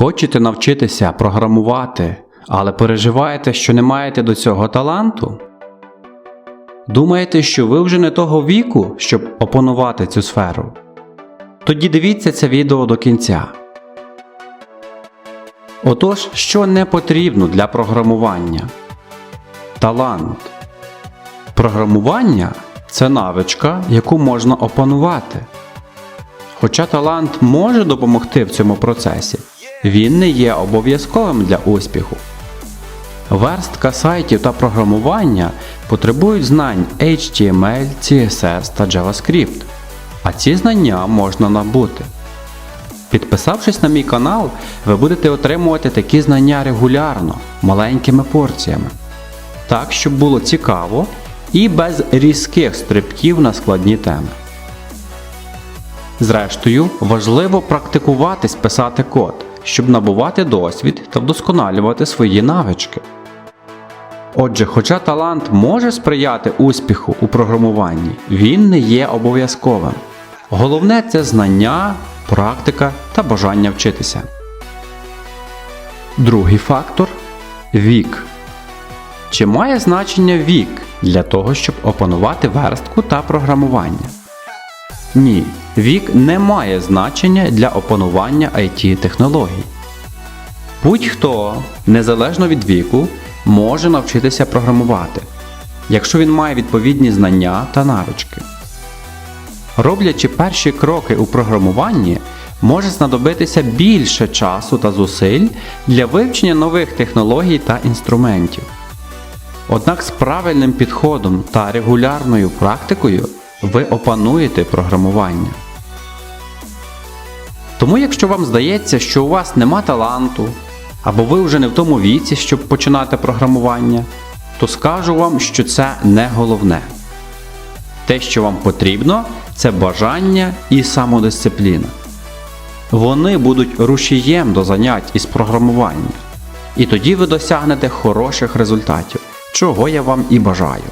Хочете навчитися програмувати, але переживаєте, що не маєте до цього таланту? Думаєте, що ви вже не того віку, щоб опанувати цю сферу? Тоді дивіться це відео до кінця. Отож, що не потрібно для програмування? Талант. Програмування це навичка, яку можна опанувати. Хоча талант може допомогти в цьому процесі, він не є обов'язковим для успіху. Верстка сайтів та програмування потребують знань HTML, CSS та JavaScript, а ці знання можна набути. Підписавшись на мій канал, ви будете отримувати такі знання регулярно, маленькими порціями. Так, щоб було цікаво і без різких стрибків на складні теми. Зрештою, важливо практикуватись писати код, щоб набувати досвід та вдосконалювати свої навички. Отже, хоча талант може сприяти успіху у програмуванні, він не є обов'язковим. Головне це знання, практика та бажання вчитися. Другий фактор вік. Чи має значення вік для того, щоб опанувати верстку та програмування? Ні, вік не має значення для опанування IT технологій. Будь-хто, незалежно від віку, може навчитися програмувати, якщо він має відповідні знання та навички. Роблячи перші кроки у програмуванні, може знадобитися більше часу та зусиль для вивчення нових технологій та інструментів. Однак з правильним підходом та регулярною практикою ви опануєте програмування. Тому, якщо вам здається, що у вас нема таланту, або ви вже не в тому віці, щоб починати програмування, то скажу вам, що це не головне. Те, що вам потрібно, це бажання і самодисципліна. Вони будуть рушієм до занять із програмування. І тоді ви досягнете хороших результатів, чого я вам і бажаю.